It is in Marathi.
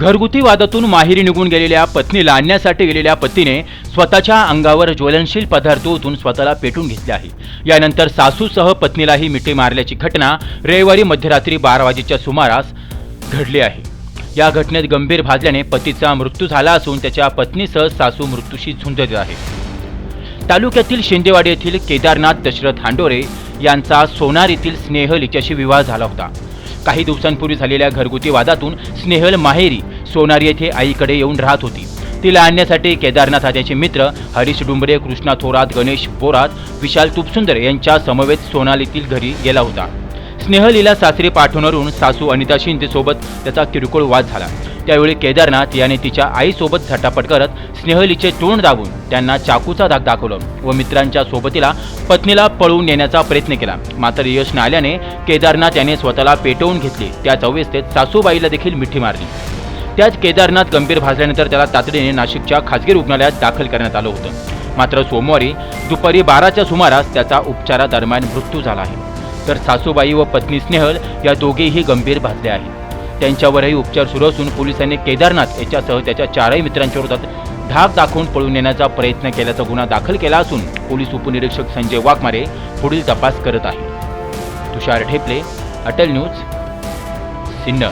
घरगुती वादातून माहेरी निघून गेलेल्या पत्नीला आणण्यासाठी गेलेल्या पतीने स्वतःच्या अंगावर ज्वलनशील पदार्थ ओतून स्वतःला पेटून घेतले आहे. यानंतर सासूसह पत्नीलाही मिठी मारल्याची घटना रविवारी मध्यरात्री बारा वाजेच्या सुमारास घडली आहे. या घटनेत गंभीर भाजल्याने पतीचा मृत्यू झाला असून त्याच्या पत्नीसह सासू मृत्यूशी झुंज देत आहे. तालुक्यातील शिंदेवाडी येथील केदारनाथ दशरथ हांडोरे यांचा सोनार येथील स्नेहल हिच्याशी विवाह झाला होता. काही दिवसांपूर्वी झालेल्या घरगुती वादातून स्नेहल माहेरी सोनार येथे आईकडे येऊन राहत होती. तिला आणण्यासाठी केदारनाथ त्याचे मित्र हरीश डुंबरे कृष्णा थोरात गणेश बोरात विशाल तुपसुंदर यांच्या समवेत सोनालीतील घरी गेला होता. स्नेहलीला सासरी पाठवणारून सासू अनिता शिंदेसोबत त्याचा किरकोळ वाद झाला. त्यावेळी केदारनाथ याने तिच्या आईसोबत झटापट करत स्नेहलीचे तोंड दाबून त्यांना चाकूचा धाक दाखवलं व मित्रांच्या सोबतीला पत्नीला पळवून नेण्याचा प्रयत्न केला. मात्र यश न आल्याने केदारनाथ याने स्वतःला पेटवून घेतले. त्याच अवस्थेत सासूबाईला देखील मिठी मारली. त्यात केदारनाथ गंभीर भाजल्यानंतर त्याला तातडीने नाशिकच्या खासगी रुग्णालयात दाखल करण्यात आलं होतं. मात्र सोमवारी दुपारी बाराच्या सुमारास त्याचा उपचारादरम्यान मृत्यू झाला आहे. तर सासूबाई व पत्नी स्नेहल या दोघेही गंभीर भाजले आहेत. त्यांच्यावरही उपचार सुरू असून पोलिसांनी केदारनाथ याच्यासह त्याच्या चारही मित्रांच्याविरोधात धाक दाखवून पळून नेण्याचा प्रयत्न केल्याचा गुन्हा दाखल केला असून पोलीस उपनिरीक्षक संजय वाघमारे पुढील तपास करत आहेत. तुषार ठेपले अटल न्यूज सिन्नर.